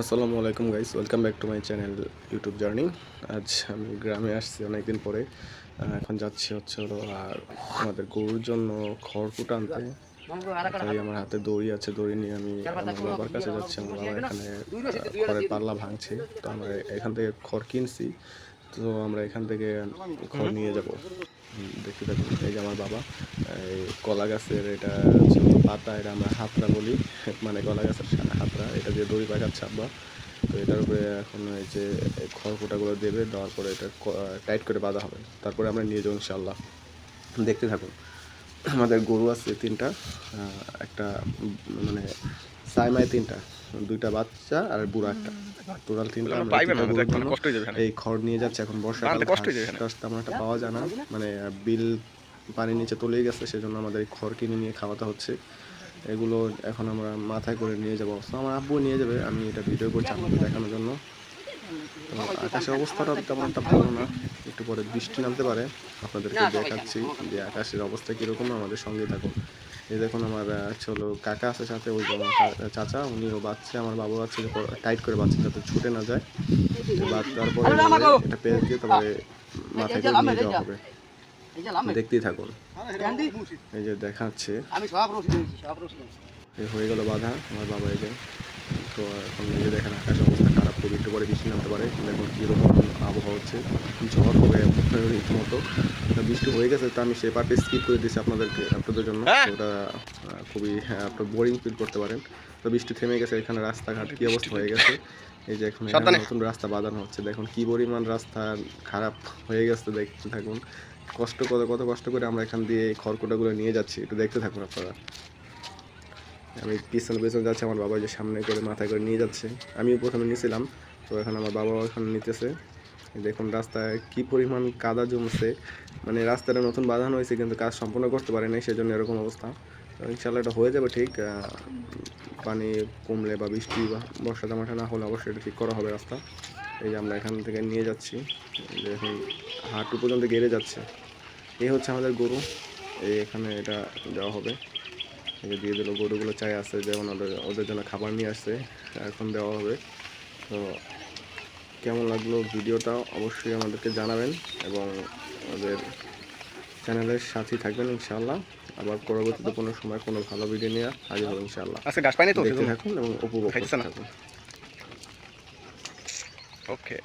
আসসালামু আলাইকুম guys, welcome back to my channel YouTube journey. আজ আমি গ্রামে আসছি অনেকদিন পরে। এখন যাচ্ছি হচ্ছে আর আমাদের গরুর জন্য খড়কুট আনতে। তাই আমার হাতে দড়ি আছে, দড়ি নিয়ে আমি আমার বাবার কাছে যাচ্ছি, আমার বাবা এখানে খড়ের পাল্লা ভাঙছে। তো আমরা এখান থেকে খড় কিনছি। তো আমরা এখান থেকে খড় নিয়ে যাব। দেখতে থাকুন, এই যে আমার বাবা, এই কলা গাছের এটা হচ্ছে পাতা, এটা আমরা হাতরা বলি মানে কলা গাছের হাতরা এটা দিয়ে দড়ি পাকাচ্ছে আব্বা। তো এটার উপরে এখন এই যে খড়কুটাগুলো দেবে, দেওয়ার পরে এটা টাইট করে বাঁধা হবে। তারপরে আমরা নিয়ে যাব ইনশাল্লাহ দেখতে থাকুন। আমাদের গরু আছে তিনটা একটা মানে সাইমায় তিনটা দুইটা বাচ্চা আর বুড়া একটা। টোটাল তিনটা হয়ে এই খড় নিয়ে যাচ্ছে এখন বর্ষাকাল ঘাস তেমন একটা পাওয়া যায় না। মানে বিল পানির নিচে তলেই গেছে সেজন্য আমাদের এই খড় কিনে নিয়ে খাওয়াতে হচ্ছে। এগুলো এখন আমরা মাথায় করে নিয়ে যাব। আমার আব্বু নিয়ে যাবে আমি এটা ভিডিও করছি আপনাদের দেখানোর জন্য। তো আকাশের অবস্থাটা তেমন একটা ভালো না। একটু পরে বৃষ্টি নামতে পারে। আপনাদেরকে দেখাচ্ছি যে আকাশের অবস্থা কীরকম আমাদের সঙ্গে থাকুন। এই দেখুন আমার হলো কাকা আছে সাথে ওই আমার চাচা উনিও বাচ্চা আমার বাবু বাচ্চা টাইট করে বাচ্চা যাতে ছুটে না যায়। তারপরে একটা পেয়ে দিয়ে তারপরে মাথায় করে নিয়ে যাওয়া হবে। দেখতেই থাকুন। এই যে দেখাচ্ছে। হয়ে গেল বাধা আমার বাবা এই যে তো এখন নিজে দেখেন আকাশ একটু পরে বৃষ্টি নামতে পারে দেখুন কীরকম আবহাওয়া হচ্ছে ঝড় হবে রীতিমতো। বৃষ্টি হয়ে গেছে তো আমি সে পার্টে স্কিপ করে দিয়েছি আপনাদেরকে আপনাদের জন্য। হ্যাঁ। ওটা খুবই হ্যাঁ, আপনার বোরিং ফিল করতে পারেন। তো বৃষ্টি থেমে গেছে এখানে রাস্তাঘাট কী অবস্থা হয়ে গেছে? এই যে এখন এখানে নতুন রাস্তা বাঁধানো হচ্ছে দেখুন কি পরিমাণ রাস্তা খারাপ হয়ে গেছে দেখতে থাকুন। কষ্ট কত কত কষ্ট করে আমরা এখান দিয়ে খড়কুটাগুলো নিয়ে যাচ্ছি একটু দেখতে থাকুন আপনারা। আমি পিছনে পিছনে যাচ্ছি, আমার বাবা যে সামনে করে মাথায় করে নিয়ে যাচ্ছে। আমিও প্রথমে নিয়েছিলাম তো এখন আমার বাবাও এখন নিতেছে। দেখুন রাস্তায় কি পরিমাণ কাদা জমছে। মানে রাস্তাটা নতুন বাঁধানো হয়েছে, কিন্তু কাজ সম্পূর্ণ করতে পারে নাই, সেজন্য এরকম অবস্থা। ইনশাল্লাহ এটা হয়ে যাবে ঠিক পানি কমলে বা বৃষ্টি বা বর্ষা জামাটা না হলে অবশ্যই এটা ঠিক করা হবে রাস্তা। এই যে আমরা এখান থেকে নিয়ে যাচ্ছি দেখুন হাঁটু পর্যন্ত গেড়ে যাচ্ছে। এই হচ্ছে আমাদের গরু, এই এখানে এটা দেওয়া হবে। এই দিয়ে দিল গরুগুলো চাই আসছে যেমন ওদের ওদের জন্য খাবার নিয়ে আসছে এখন দেওয়া হবে। তো কেমন লাগল ভিডিওটা অবশ্যই আমাদেরকে জানাবেন এবং আমাদের চ্যানেলের সাথেই থাকবেন ইনশাআল্লাহ। আবার পরবর্তীতে কোনো সময় কোনো ভালো ভিডিও নিয়ে হাজির হবে ইনশাআল্লাহ। পাইনি তো দেখতে থাকুন এবং উপভোগ করতে থাকুন। ওকে